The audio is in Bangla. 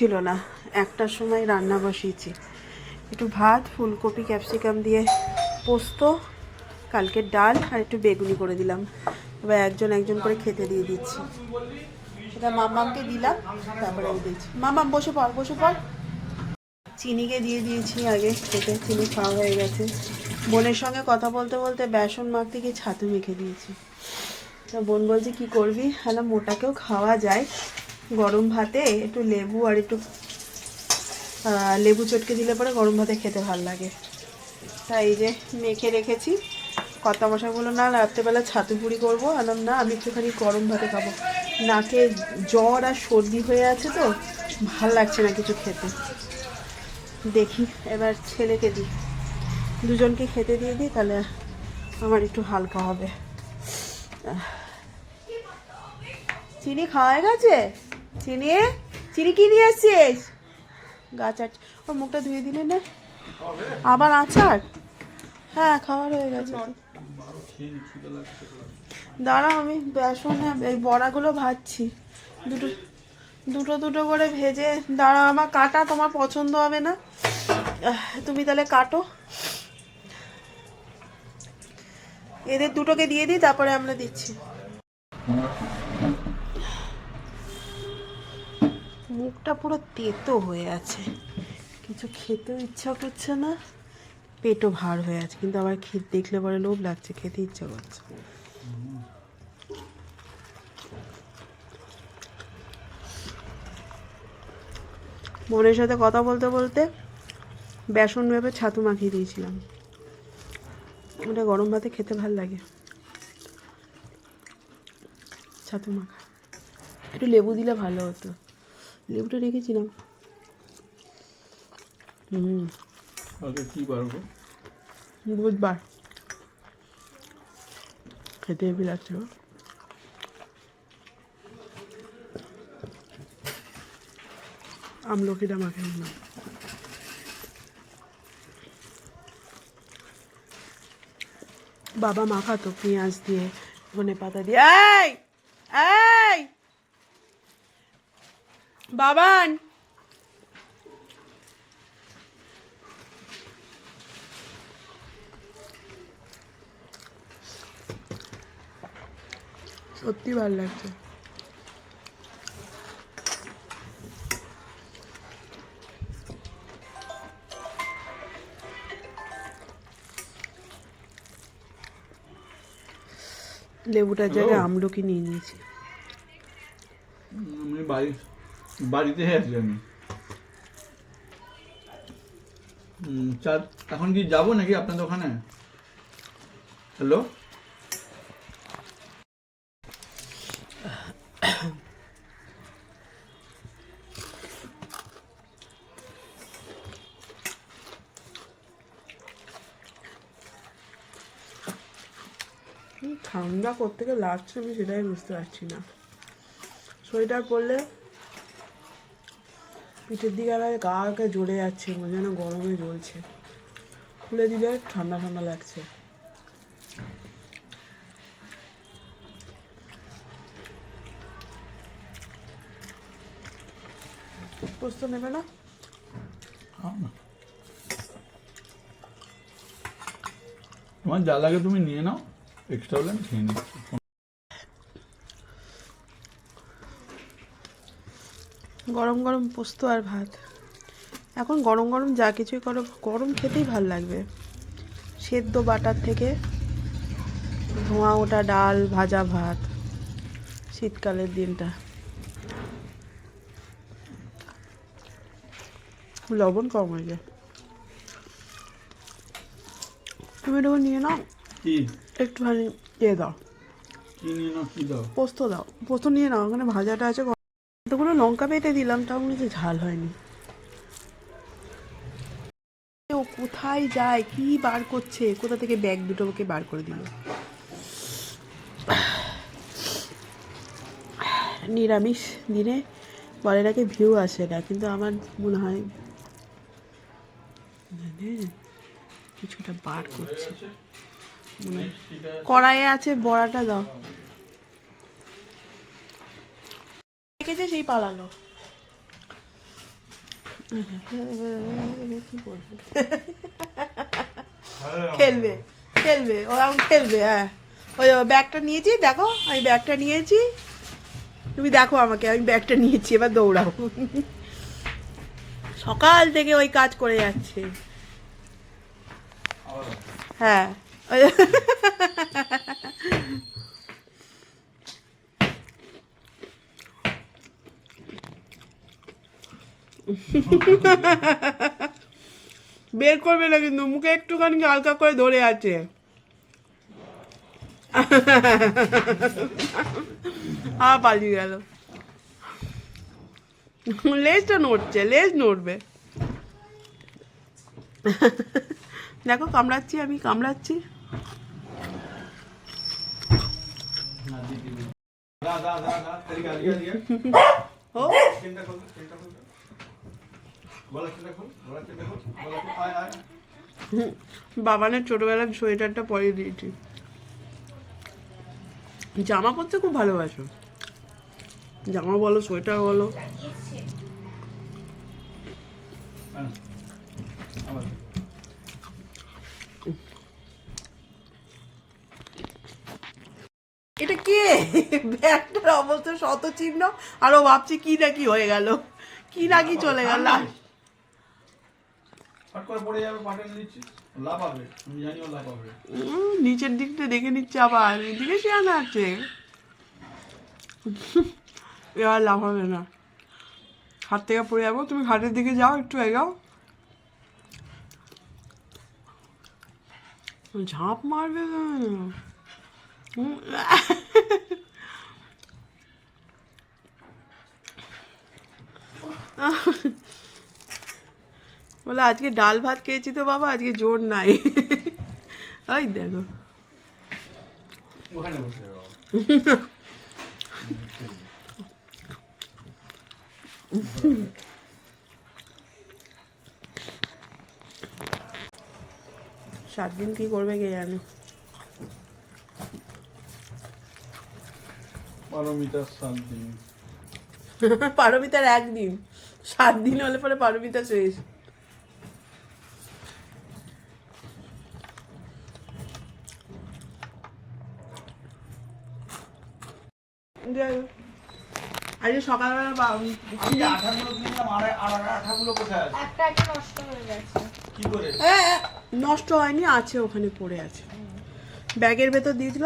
ছিল না। একটার সময় রান্না বসিয়েছি। একটু ভাত, ফুলকপি, ক্যাপসিকাম দিয়ে পোস্ত কালকের ডাল আর একটু বেগুনি করে দিলাম। এবার একজন একজন করে খেতে দিয়ে দিচ্ছি। সেটা মামামকে দিলাম, তারপরে দিচ্ছি। মামাম বসে পড় বসে পড়। চিনিকে দিয়ে দিয়েছি আগে, খেতে। চিনি খাওয়া হয়ে গেছে। বোনের সঙ্গে কথা বলতে বলতে বেসন মাখতে গিয়ে ছাতু মেখে দিয়েছি। তো বোন বলছে, কি করবি? হ্যাঁ মোটাকেও খাওয়া যায়। গরম ভাতে একটু লেবু আর একটু লেবু চটকে দিলে পরে গরম ভাতে খেতে ভালো লাগে। তাই এই যে মেখে রেখেছি। মশাই বলল না, রাত্রেবেলা ছাতু পুরি করব। আলাম না, আমি একটুখানি গরম ভাতে খাব। নাকে জ্বর আর সর্দি হয়ে আছে তো, ভালো লাগছে না কিছু খেতে। দেখি, এবার ছেলেকে দিই। দুজনকে খেতে দিয়ে দিই, তাহলে আমার একটু হালকা হবে। চিনি খাওয়া গেছে? চিনি? চিনি কি নিয়ে এসছিস? গাছ আচ ওর মুখটা ধুয়ে দিলে না? আবার আচার? হ্যাঁ খাবার হয়ে গেছে। দাঁড়াও আমি বেসনে এই বড়াগুলো ভাজছি। দুটো দুটো দুটো করে ভেজে দাঁড়াও আমার কাটা তোমার পছন্দ হবে না। তুমি তাহলে কাটো। এদের দুটোকে দিয়ে দিই, তারপরে আমরা দিচ্ছি। মুখটা পুরো তেতো হয়ে আছে। কিছু খেতেও ইচ্ছা করছে না, পেটও ভার হয়ে আছে, কিন্তু আবার খেতে দেখলে পরে লোভ লাগছে, খেতে ইচ্ছা করছে। বোনের সাথে কথা বলতে বলতে বেসন ভেবে ছাতু মাখিয়ে দিয়েছিলাম। ওটা গরম ভাতে খেতে ভালো লাগে। ছাতু মাখা। একটু লেবু দিলে ভালো হতো। লেবুটা রেখেছিলাম। হুম। আগে কি পারব বুধবার। খেতে হেবি লাগছে আমলকিটা মাখে নিলাম। বাবা মাখাতো পেঁয়াজ দিয়ে ধনে পাতা দিয়ে এই! বাবান। সত্যি ভালো লাগছে। লেবুটার জায়গায় আমলকি নিয়ে নিয়েছি। আমি বাড়ি বাড়িতে আছি আমি। চার, এখন কি যাব নাকি আপনাদের ওখানে? হ্যালো? ঠান্ডা করতে গিয়ে লাগছে আমি সেটাই বুঝতে পারছি না। সোয়েটার পরলে পিঠের দিকে আবার গা কে জ্বলে যাচ্ছে, মনে যেন গরমে জ্বলছে। খুলে দিলে ঠান্ডা ঠান্ডা লাগছে। পোস্ত নেবে না। তোমার যা লাগে তুমি নিয়ে নাও এক্সট্রা হলে আমি খেয়ে নিচ্ছি। গরম গরম পোস্ত আর ভাত। এখন গরম গরম যা কিছুই করো গরম খেতেই ভালো লাগবে। সেদ্ধ বাটার থেকে ধোঁয়া ওঠা ডাল ভাজা ভাত শীতকালের দিনটা। লবণ কম হয়ে যায়। তুমি একটু নিয়ে নাও। একটুখানি কি দাও? পোস্ত দাও। পোস্ত নিয়ে নাও ওখানে ভাজাটা আছে কতগুলো লঙ্কা পেতে দিলাম, তাও মনে ঝাল হয়নি। ও কোথায় যায়? কি বার করছে? কোথা থেকে ব্যাগ দুটো ওকে বার করে দিল? নিরামিষ দিনে বলে নাকি ভিউ আসে না, কিন্তু আমার মনে হয় মানে কিছুটা বার করছে। কড়াইয়ে আছে বড়াটা দাও। রেখেছে সেই পালালো। কি বলব? খেলবে খেলবে ওরকম খেলবে হ্যাঁ। ওই ব্যাগটা নিয়েছি, দেখো, আমি ব্যাগটা নিয়েছি। তুমি দেখো আমাকে, আমি ব্যাগটা নিয়েছি, এবার দৌড়াও। সকাল থেকে ওই কাজ করে যাচ্ছে। হ্যাঁ। বের করবে না কিন্তু মুখে একটুখানি হালকা করে ধরে আছে। আ পালিয়ে গেল। লেজটা নড়ছে লেজ নড়বে। দেখো কামড়াচ্ছি আমি কামড়াচ্ছি। ও। বাবানের ছোটবেলার সোয়েটারটা পরিয়ে দিয়েছি। জামা পরতে খুব ভালোবাসো। জামা বলো সোয়েটার বলো। এটা কে? ব্যাগটার অবস্থা শত চিহ্ন আর ভাবছি ভাবছে কি না কি হয়ে গেল। কি না কি চলে গেল ফট করে পড়ে যাবে পাটে দিচ্ছি লাভ হবে আমি জানি ও লাভ হবে উম, নিচের দিকটা দেখে নিচ্ছে আবার এদিকে সে আনা আছে। এবার লাভ হবে না। হাত থেকে পড়ে যাব তুমি ঘাটের দিকে যাও একটু এগাও। ঝাঁপ মারবে। হুম, বলে আজকে ডাল ভাত খেয়েছি তো বাবা আজকে জোর নাই। ওই দেখো। সাত দিন কি করবে কে জানে? পারমিতার সাত দিন পারমিতার একদিন। সাত দিন হলে পরে পারমিতা শেষ যাই হোক। আজকে সকালবেলা বা- আমি যে আঠাগুলো কিনলাম আর আর আঠাগুলো কোথায় আছে একটা একটা নষ্ট হয়ে গেছে। সকালবেলা করে? হ্যাঁ, নষ্ট হয়নি আছে ওখানে পড়ে আছে। ব্যাগের ভেতর দিয়েছিল